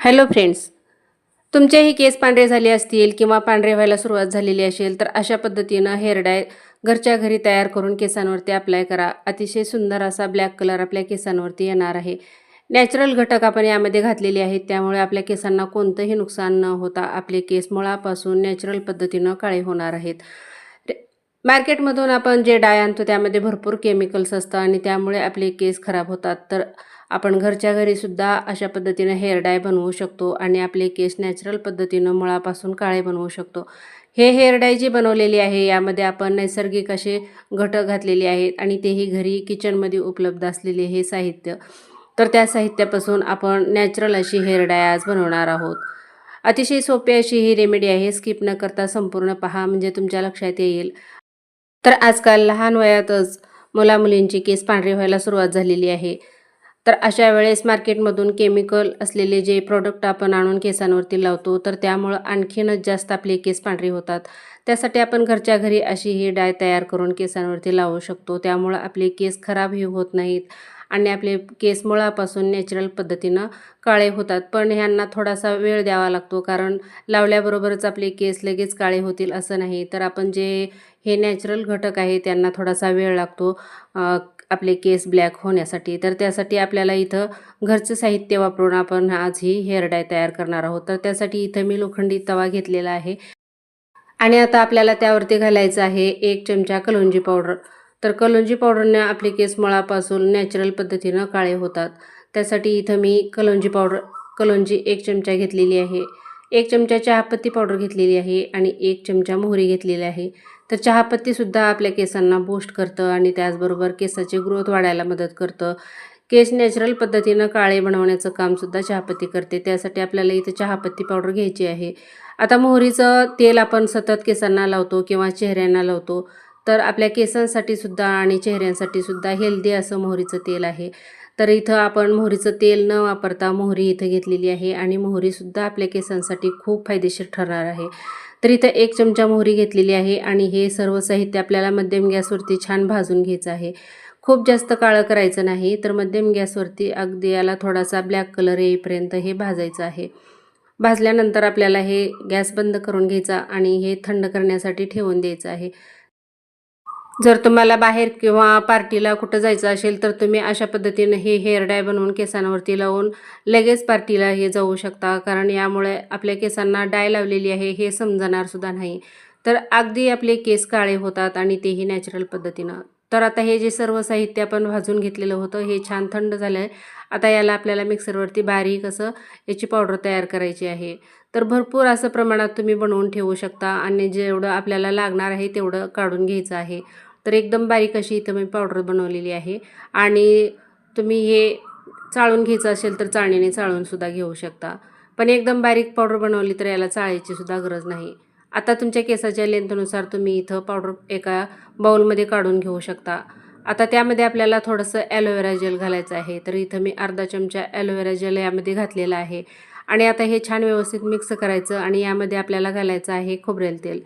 Hello friends तुमचेही केस पांढरे झाले असतील किंवा पांढरे व्हायला सुरुवात झालेली असेल तर अशा पद्धतीनं हेअर डाय घरच्या घरी तयार करून केसांवरती अप्लाय करा. अतिशय सुंदर असा ब्लॅक कलर आपल्या केसांवरती येणार आहे. नॅचरल घटक आपण यामध्ये घातलेले आहेत त्यामुळे आपल्या केसांना कोणतंही नुकसान न होता आपले केस मुळापासून नॅचरल पद्धतीनं काळे होणार आहेत. मार्केटमधून आपण जे डाय आणतो त्यामध्ये भरपूर केमिकल्स असतात आणि त्यामुळे आपले केस खराब होतात. तर आपण घरच्या घरीसुद्धा अशा पद्धतीनं हेअर डाय बनवू शकतो आणि आपले केस नॅचरल पद्धतीनं मुळापासून काळे बनवू शकतो. हे हेअर डाय जी बनवलेली आहे यामध्ये आपण नैसर्गिक असे घटक घातलेले आहेत आणि तेही घरी किचनमध्ये उपलब्ध असलेले हे साहित्य. तर त्या साहित्यापासून आपण नॅचरल अशी हेअर डाय आज बनवणार आहोत. अतिशय सोपी अशी ही रेमेडी आहे स्किप न करता संपूर्ण पहा म्हणजे तुमच्या लक्षात येईल. तर आजकाल लहान वयातच मुलामुलींची केस पांढरी व्हायला सुरुवात झालेली आहे. तर अशा वेळेस मार्केटमधून केमिकल असलेले जे प्रोडक्ट आपण आणून केसांवरती लावतो तर त्यामुळं आणखीनच जास्त आपले केस पांढरे होतात. त्यासाठी आपण घरच्या घरी अशी ही डाय तयार करून केसांवरती लावू शकतो. त्यामुळं आपले केस खराबही होत नाहीत आणि आपले केस मुळापासून नॅचरल पद्धतीनं काळे होतात. पण ह्यांना थोडासा वेळ द्यावा लागतो कारण लावल्याबरोबरच आपले केस लगेच काळे होतील असं नाही. तर आपण जे हे नॅचरल घटक आहे त्यांना थोडासा वेळ लागतो. आपले केस ब्लॅक होण्यासाठी तर त्यासाठी आपल्याला इथं घरचं साहित्य वापरून आपण आज ही हेअर डाय तयार करणार आहोत. तर त्यासाठी इथं मी लोखंडी तवा घेतलेला आहे. आणि आता आपल्याला त्यावरती घालायचं आहे एक चमचा कलोंजी पावडर. तर कलोंजी पावडरने आपले केस मुळापासून नॅचरल पद्धतीनं काळे होतात. त्यासाठी इथं मी कलोंजी पावडर कलोंजी एक चमचा घेतलेली आहे. एक चमचा चहापत्ती पावडर घेतलेली आहे आणि एक चमचा मोहरी घेतलेली आहे. तर चहापत्तीसुद्धा आपल्या केसांना बूस्ट करतं आणि त्याचबरोबर केसाची ग्रोथ वाढायला मदत करतं. केस नॅचरल पद्धतीनं काळे बनवण्याचं कामसुद्धा चहापत्ती करते. त्यासाठी आपल्याला इथं चहापत्ती पावडर घ्यायची आहे. आता मोहरीचं तेल आपण सतत केसांना लावतो किंवा चेहऱ्यांना लावतो. तर आपल्या केसांसाठी सुद्धा आणि चेहऱ्यांसाठी सुद्धा हेल्दी असं मोहरीचं तेल आहे. तर इथं आपण मोहरीचं तेल न वापरता मोहरी इथं घेतलेली आहे आणि मोहरीसुद्धा आपल्या केसांसाठी खूप फायदेशीर ठरणार आहे. तर इथं एक चमचा मोहरी घेतलेली आहे आणि हे सर्व साहित्य आपल्याला मध्यम गॅसवरती छान भाजून घ्यायचं आहे. खूप जास्त काळं करायचं नाही तर मध्यम गॅसवरती अगदी याला थोडासा ब्लॅक कलर येईपर्यंत हे भाजायचं आहे. भाजल्यानंतर आपल्याला हे गॅस बंद करून घ्यायचा आणि हे थंड करण्यासाठी ठेवून द्यायचं आहे. जर तुम्हाला बाहेर किंवा पार्टीला कुठं जायचं असेल तर तुम्ही अशा पद्धतीनं हे हेअर डाय बनवून केसांवरती लावून लगेच पार्टीला हे जाऊ शकता. कारण यामुळे आपल्या केसांना डाय लावलेली आहे हे समजणारसुद्धा नाही. तर अगदी आपले केस काळे होतात आणि तेही नॅचरल पद्धतीनं. तर आता हे जे सर्व साहित्य आपण भाजून घेतलेलं होतं हे छान थंड झालं आहे आता याला आपल्याला मिक्सरवरती बारीक असं याची पावडर तयार करायची आहे. तर भरपूर असं प्रमाणात तुम्ही बनवून ठेवू शकता आणि जेवढं आपल्याला लागणार आहे तेवढं काढून घ्यायचं आहे. तर एकदम बारीक अशी इथं मी पावडर बनवलेली आहे. आणि तुम्ही हे चाळून घ्यायचं असेल तर चाळणीने चाळूनसुद्धा घेऊ शकता. पण एकदम बारीक पावडर बनवली तर याला चाळायची सुद्धा गरज नाही. आता तुमच्या केसाच्या लेंथनुसार तुम्ही इथं पावडर एका बाऊलमध्ये काढून घेऊ शकता. आता त्यामध्ये आपल्याला थोडंसं ॲलोवेरा जेल घालायचं आहे. तर इथं मी अर्धा चमचा ॲलोवेरा जेल यामध्ये घातलेला आहे. आणि आता हे छान व्यवस्थित मिक्स करायचं आणि यामध्ये आपल्याला घालायचं आहे खोबरेल तेल.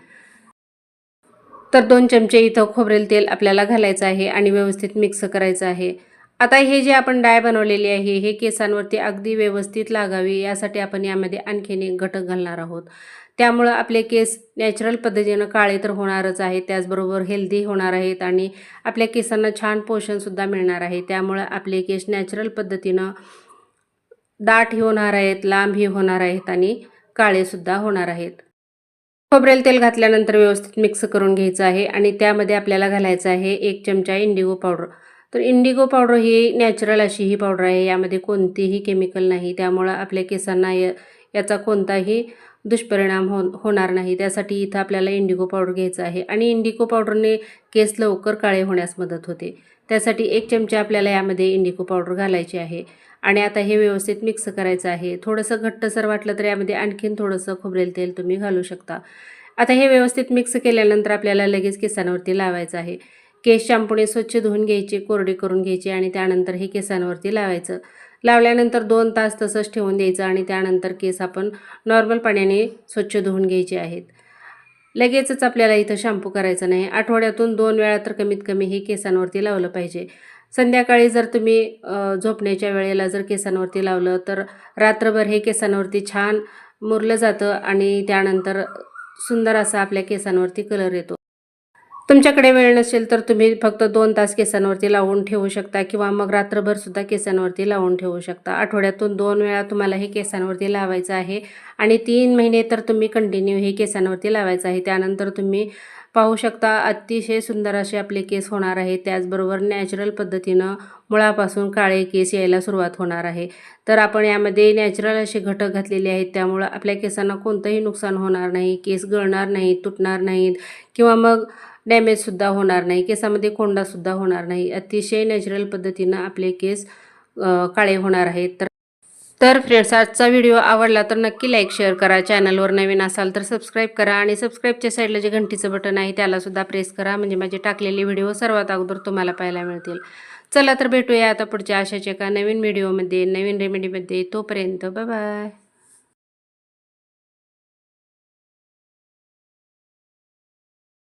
तर दोन चमचे इथं खोबरेल तेल आपल्याला घालायचं आहे आणि व्यवस्थित मिक्स करायचं आहे. आता हे जे आपण डाय बनवलेली आहे हे केसांवरती अगदी व्यवस्थित लागावी यासाठी आपण यामध्ये आणखीन एक घटक घालणार आहोत. त्यामुळं आपले केस नॅचरल पद्धतीनं काळे तर होणारच आहे त्याचबरोबर हेल्दी होणार आहेत आणि आपल्या केसांना छान पोषणसुद्धा मिळणार आहे. त्यामुळं आपले केस नॅचरल पद्धतीनं दाटही होणार आहेत लांबही होणार आहेत आणि काळेसुद्धा होणार आहेत. खोबरेल तेल घातल्यानंतर व्यवस्थित मिक्स करून घ्यायचं आहे आणि त्यामध्ये आपल्याला घालायचं आहे एक चमचा इंडिगो पावडर. तर इंडिगो पावडर ही नॅचरल अशी ही पावडर आहे यामध्ये कोणतीही केमिकल नाही. त्यामुळं आपल्या केसांना याचा कोणताही दुष्परिणाम हो होणार नाही. त्यासाठी इथं आपल्याला इंडिगो पावडर घ्यायचं आहे आणि इंडिगो पावडरने केस लवकर काळे होण्यास मदत होते. त्यासाठी एक चमचा आपल्याला यामध्ये इंडिगो पावडर घालायची आहे आणि आता हे व्यवस्थित मिक्स करायचं आहे. थोडंसं घट्टसर वाटलं तर यामध्ये आणखीन थोडंसं खोबरेल तेल तुम्ही घालू शकता. आता हे व्यवस्थित मिक्स केल्यानंतर आपल्याला लगेच केसांवरती लावायचं आहे. केस शॅम्पूने स्वच्छ धुवून घ्यायचे कोरडे करून घ्यायचे आणि त्यानंतर हे केसांवरती लावायचं. लावल्यानंतर दोन तास तसंच ठेवून द्यायचं आणि त्यानंतर केस आपण नॉर्मल पाण्याने स्वच्छ धुवून घ्यायचे आहेत. लगेचच आपल्याला इथं शॅम्पू करायचं नाही. आठवड्यातून दोन वेळा तर कमीत कमी हे केसांवरती लावलं पाहिजे. संध्याकाळी जर तुम्ही झोपण्याच्या वेळेला जर केसांवरती लावलं तर रात्रभर हे केसांवरती छान मुरलं जातं आणि त्यानंतर सुंदर असा आपल्या केसांवरती कलर येतो. तुमच्याकडे वेळ नसेल तर तुम्ही फक्त दोन तास केसांवरती लावून ठेवू शकता किंवा मग रात्रभर सुद्धा केसांवरती लावून ठेवू शकता. आठवड्यातून दोन वेळा तुम्हाला हे केसांवरती लावायचं आहे आणि तीन महिने तर तुम्ही कंटिन्यू हे केसांवरती लावायचं आहे. त्यानंतर तुम्ही पाहू शकता अतिशय सुंदर असे आपले केस होणार आहे. त्याचबरोबर नॅचरल पद्धतीनं मुळापासून काळे केस यायला सुरुवात होणार आहे. तर आपण यामध्ये नॅचरल असे घटक घातलेले आहेत. त्यामुळं आपल्या केसांना कोणतंही नुकसान होणार नाही केस गळणार नाहीत तुटणार नाहीत किंवा मग डॅमेजसुद्धा होणार नाही केसामध्ये कोंडासुद्धा होणार नाही. अतिशय नॅचरल पद्धतीनं आपले केस काळे होणार आहेत. तर तर फ्रेंड्स आजचा व्हिडिओ आवडला तर नक्की लाईक शेअर करा. चॅनलवर नवीन असाल तर सबस्क्राईब करा आणि सबस्क्राईबच्या साईडला जे घंटीचं बटन आहे त्यालासुद्धा प्रेस करा. म्हणजे माझे टाकलेले व्हिडिओ सर्वात अगोदर तुम्हाला पाहायला मिळतील. चला तर भेटूया आता पुढच्या अशाच एका नवीन व्हिडिओमध्ये नवीन रेमेडीमध्ये तोपर्यंत बाय